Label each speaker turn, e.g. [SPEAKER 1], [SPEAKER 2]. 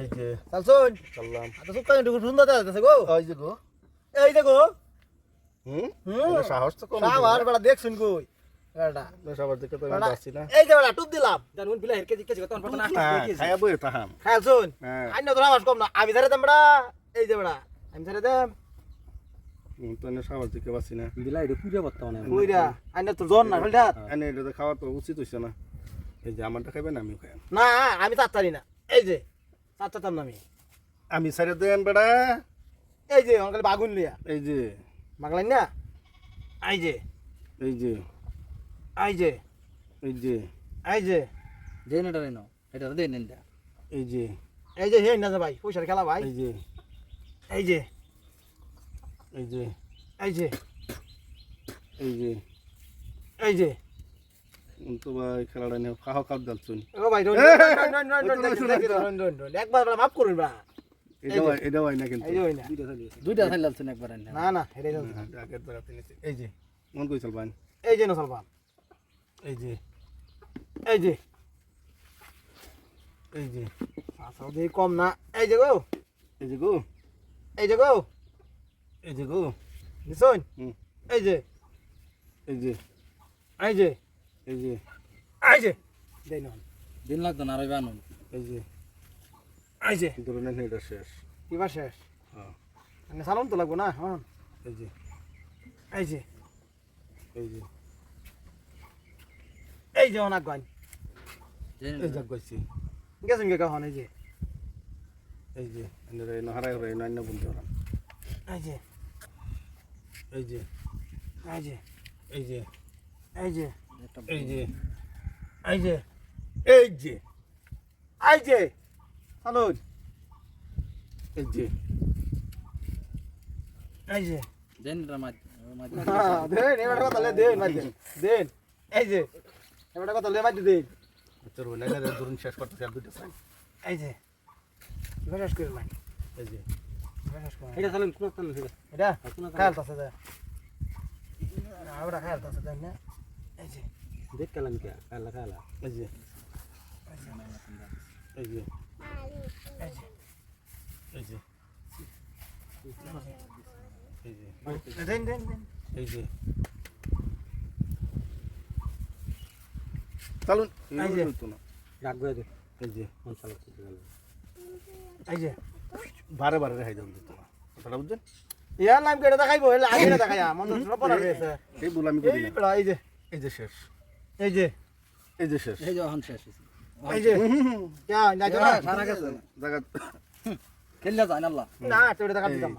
[SPEAKER 1] এই যে।
[SPEAKER 2] চালছুন
[SPEAKER 1] চললাম
[SPEAKER 2] আচ্ছা সুক্কা কিন্তু সুন্দর আছে গো।
[SPEAKER 1] ওই যে গো।
[SPEAKER 2] এই দেখো
[SPEAKER 1] হুম?
[SPEAKER 2] হুম।
[SPEAKER 1] সাহস তো কম
[SPEAKER 2] সাবার বেড়া দেখছুন কই। বেড়া
[SPEAKER 1] সবার দিকে তো আমি যাচ্ছি না।
[SPEAKER 2] এই যে বেড়া টুপ দিলাম।
[SPEAKER 3] জানুন বিলা হেরকে জিজ্ঞেস করতে পাঠানা
[SPEAKER 1] হ্যাঁ, খাইয়া বই তাহাম
[SPEAKER 2] খাইছুন
[SPEAKER 1] হ্যাঁ।
[SPEAKER 2] আইন আওয়াজ কম না। আমি ছেড়ে দেম বেড়া এই যে বেড়া আমি ছেড়ে দেম।
[SPEAKER 1] হুম, তো এনে দিকে পাচ্ছি না।
[SPEAKER 3] বিলা এটা পুজো করতে
[SPEAKER 2] কইরা আইন তোর জন না ফেলটা
[SPEAKER 1] এনে এটা তো খাওয়া তো উচিত হইছে না। এই যে আমারটা খাইবেন আমিও খাই
[SPEAKER 2] না আমি চাচ্চারি না। এই যে চাচ্চাতাম না আমি
[SPEAKER 1] আমি সাইডে দেন বেড়া
[SPEAKER 2] এই যে অঙ্কালে বাগুন লিয়া
[SPEAKER 1] এই যে
[SPEAKER 2] বাগলাইন না এই যে
[SPEAKER 1] এই যে
[SPEAKER 2] এই যে
[SPEAKER 1] এই যে
[SPEAKER 2] এই যে
[SPEAKER 3] দেন এটা রেনো এটা দেন এটা
[SPEAKER 1] এই যে
[SPEAKER 2] এই যে হে না যে ভাই পয়সার খেলা ভাই
[SPEAKER 1] এই যে
[SPEAKER 2] এই যে
[SPEAKER 1] এই যে
[SPEAKER 2] এই যে
[SPEAKER 1] এই যে
[SPEAKER 2] এই যে
[SPEAKER 1] উম, তো ভাই খেলাটা নিয়ে খাওয়া খাওয়া ডালছুন
[SPEAKER 2] ও ভাই একবার মাফ করুন
[SPEAKER 1] এটা হয় এটা হয় না কিন্তু
[SPEAKER 3] দুইটা লালছেন একবার
[SPEAKER 2] না না
[SPEAKER 1] হ্যাঁ, আগের। এই যে মন কই চলবান
[SPEAKER 2] এই যে বাপ
[SPEAKER 1] এই যে
[SPEAKER 2] এই যে
[SPEAKER 1] এই যে
[SPEAKER 2] আচ্ছা দেখি কম না এই যে গো
[SPEAKER 1] এই যে গো
[SPEAKER 2] এই যে গো
[SPEAKER 1] এই যে গো
[SPEAKER 2] নিছুন এই যে
[SPEAKER 1] এই যে
[SPEAKER 2] এই যে
[SPEAKER 1] এই যে
[SPEAKER 2] এই যে দেই না
[SPEAKER 3] দিন লাগতো না আর বানুন
[SPEAKER 1] এই যে
[SPEAKER 2] এই যে
[SPEAKER 1] এটা শেষ
[SPEAKER 2] এবার শেষ
[SPEAKER 1] হ্যাঁ
[SPEAKER 2] মানে সালাম তো লাগবো না হ্যাঁ
[SPEAKER 1] এই যে
[SPEAKER 2] এই যে
[SPEAKER 1] এই যে
[SPEAKER 2] এই যে অনাক গান
[SPEAKER 3] দেন
[SPEAKER 1] এই যে কইছি
[SPEAKER 2] গেছেন কখন এই যে
[SPEAKER 1] এই যে এনে নহারাই নান্য
[SPEAKER 2] এই যে
[SPEAKER 1] এই যে
[SPEAKER 2] এই যে
[SPEAKER 1] এই যে
[SPEAKER 2] এই যে
[SPEAKER 1] এই যে।
[SPEAKER 2] এই যে।
[SPEAKER 1] এই যে।
[SPEAKER 2] এই যে। সালুন
[SPEAKER 1] এই যে।
[SPEAKER 2] এই যে।
[SPEAKER 3] দেন
[SPEAKER 2] হ্যাঁ, এবার কথা লে দেন মার দেন দেন। এই যে। এবার কথা লে মার দেন।
[SPEAKER 1] তোর না ধরুন শেষ করতে আর দুটো সাইন
[SPEAKER 2] এই যে। এবার শেষ করে
[SPEAKER 1] এই যে।
[SPEAKER 3] এটা চালেন কোন চালেন সেটা
[SPEAKER 2] এটা?
[SPEAKER 3] কোন
[SPEAKER 2] খায়াল তাছে দে আমরা খায়াল তাছে দেন না?
[SPEAKER 3] কে
[SPEAKER 1] এই যে এই যে
[SPEAKER 2] এই যে দেন দেন
[SPEAKER 1] এই যে চালুন
[SPEAKER 2] এই যে।
[SPEAKER 1] এই যে
[SPEAKER 2] এই যে
[SPEAKER 1] বারে বারে রেহাই দেন দিত কথাটা বুঝছেন
[SPEAKER 2] ইয়ার নাম কেটে দেখাইবো আগে মন রয়েছে
[SPEAKER 1] এই বলে আমি করি
[SPEAKER 2] এই যে
[SPEAKER 1] এই যে শেষ।
[SPEAKER 2] এই যে
[SPEAKER 1] এই যে শেষ।
[SPEAKER 3] এই যে এখন শেষ
[SPEAKER 2] এই যে
[SPEAKER 3] সারা গেছে।
[SPEAKER 1] জায়গা
[SPEAKER 3] খেললে যায় না আল্লাহ।
[SPEAKER 2] না তোরে দেখা দিতাম